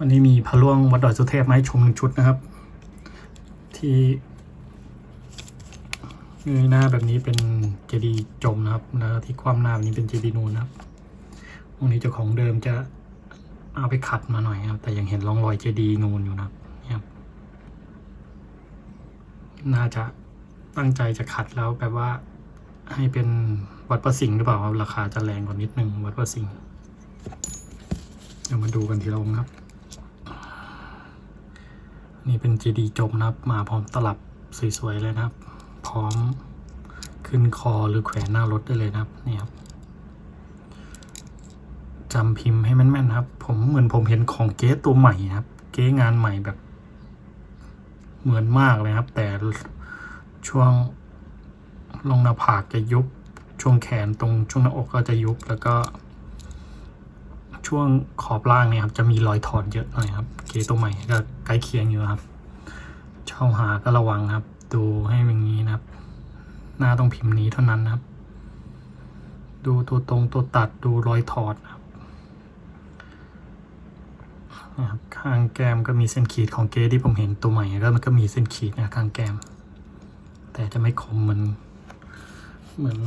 วันนี้มีพระล่วงวัดดอยสุเทพมาให้ชมหนึ่งชุดนะครับ ที่เงยหน้าแบบนี้เป็นเจดีย์จมนะครับแล้วที่ความหน้าแบบนี้เป็นเจดีย์นูนนะครับองนี้เจ้าของเดิมจะเอาไปขัดมาหน่อยครับ แต่ยังเห็นร่องรอยเจดีย์นูนอยู่นะครับ น่าจะตั้งใจจะขัดแล้วแบบว่าให้เป็นวัดประสิงห์หรือเปล่าครับราคาจะแรงกว่านิดนึงวัดประสิงห์เดี๋ยวมาดูกันทีละองครับ นี่เป็นเจดีย์จมนะครับ มาพร้อมตลับสวยๆเลยนะครับ พร้อมขึ้นคอหรือแขวนหน้ารถได้เลยนะครับนี่ครับจำพิมพ์ให้แม่นๆครับ ผมเหมือนผมเห็นของเก๊ตัวใหม่ครับ เก๊งานใหม่แบบ เหมือนมากเลยครับ แต่ช่วงลงหน้าผากจะยุบช่วงแขนตรงช่วงหน้าอกก็จะยุบแล้วก็ ช่วงขอบล่างเนี่ยครับจะมีรอยถอดเยอะหน่อยครับเกตัวใหม่ก็ใกล้เคียงอยู่ครับ เช่าหาก็ระวังครับ ดูให้อย่างนี้นะครับ หน้าต้องพิมพ์นี้เท่านั้นนะครับ ดูตัวตรงตัวตัดดูรอยถอดนะครับนะครับข้างแก้มก็มีเส้นขีดของเกที่ผมเห็นตัวใหม่ก็มันก็มีเส้นขีดนะข้างแก้ม แต่จะไม่คมเหมือนเหมือน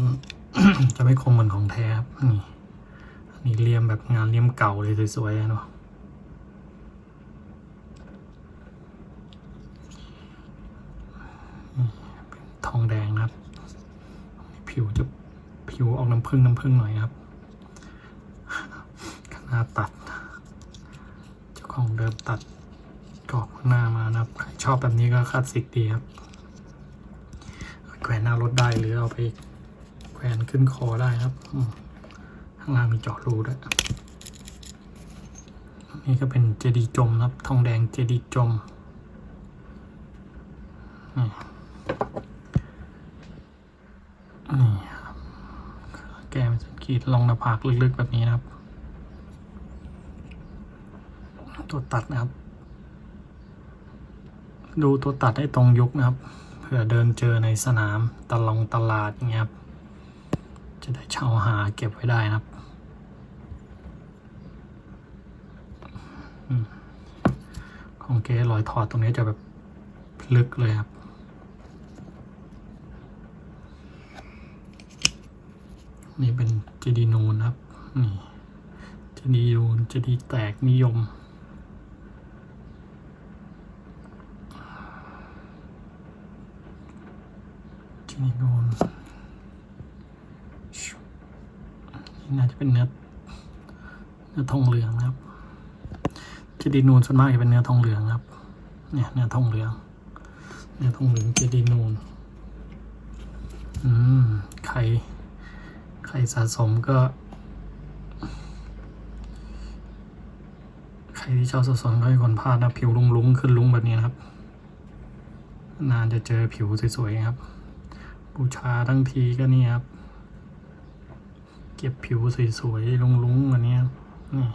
จะไม่คมเหมือนของแท้ครับนี่ นนี้เลี่ยมแบบงานเลี่ยมเก่าเลยสวยๆเนาะทองแดงนะครับ ผิวจะผิวออกน้ำผึ้งน้ำผึ้งหน่อยครับขนาตัด เจ้าของเดิมตัดกรอบหน้ามานะครับ ใครชอบแบบนี้ก็คลาสสิกดีครับแขวนหน้ารถได้หรือเอาไปแขวนขึ้นคอได้ครับอื ข้างล่างมีเจาะรูด้วยนี่ก็เป็นเจดีย์จมนะครับ ทองแดงเจดีย์จมนี่นี่ครับแกมสันขีดลงหน้าผากลึกๆ แบบนี้นะครับ ตัวตัดนะครับ ดูตัวตัดให้ตรงยุคนะครับ เผื่อเดินเจอในสนามตลงตลาดอย่างเงี้ยครับ จะได้เช่าหาเก็บไว้ได้นะครับของเก๋รอยถอดตรงนี้จะแบบลึกเลยครับ นี่เป็นเจดีนูนครับ นี่เจดีนูนเจดีแตกนิยมเจดีนูน น่าจะเป็นเนื้อเนื้อทองเหลืองครับเจดีนูนส่วนมากจะเป็นเนื้อทองเหลืองครับ เนี่ยเนื้อทองเหลือง เนื้อทองเหลืองเจดีนูนอืมใครใครสะสมก็ใครที่ชอบสะสมก็ให้คนพลาดนะผิวลุงๆขึ้นลุงแบบนี้นะครับ นานจะเจอผิวสวยๆครับ บูชาทั้งทีก็นี่ครับ เก็บผิวสวยๆลุงๆอันนี้นี่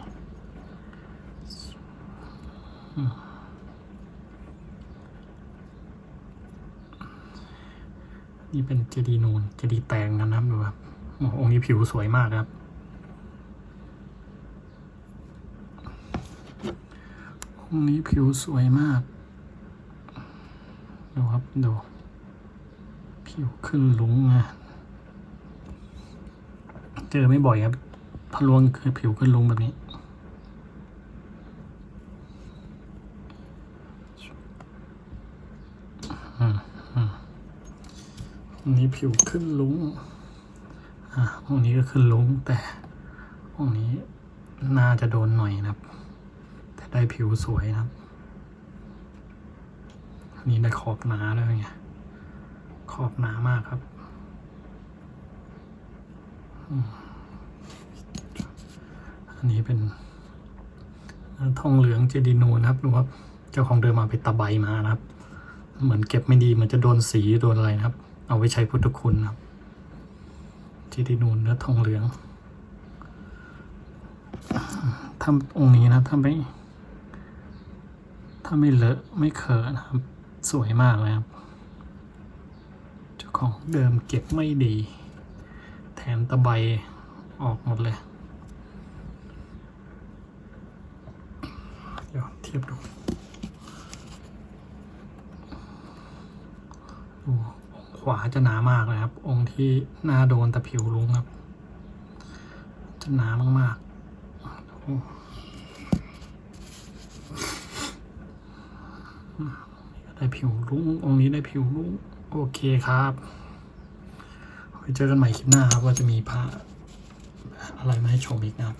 นี่เป็นเจดีนูนเจดีแตงนะครับดูครับโอ้โหองค์นี้ผิวสวยมากครับ องค์นี้ผิวสวยมาก ดูครับ ดู ผิวขึ้นลุงนะ เจอไม่บ่อยครับพะลวงคือผิวขึ้นลุงแบบนี้อืมอืมอันนี้ผิวขึ้นลุงอะห้องนี้ก็ขึ้นลุงแต่ห้องนี้น่าจะโดนหน่อยนะครับ แต่ได้ผิวสวยนะครับอันนี้ได้ขอบหนาด้วยไงขอบหนามากครับ อันนี้เป็นทองเหลืองเจดีนูนะครับดูครับเจ้าของเดิมมาไปตะไบมานะครับ เหมือนเก็บไม่ดีมันจะโดนสีโดนอะไรนะครับ เอาไว้ใช้พุทธคุณนะครับเจดีนูนเนื้อทองเหลืองถ้าองค์นี้นะถ้าไม่ถ้าไม่เลอะไม่เขอะนะครับ สวยมากเลยครับ เจ้าของเดิมเก็บไม่ดี แถมตะไบออกหมดเลย เดี๋ยวเทียบดูดูองขวาจะหนามากเลยครับ องค์ที่หน้าโดนแต่ผิวลุงครับ จะหนามากๆได้ผิวลุงองค์นี้ได้ผิวลุงโอเคครับ เจอกันใหม่คลิปหน้าครับว่าจะมีพระอะไรมาให้ชมอีกนะครับ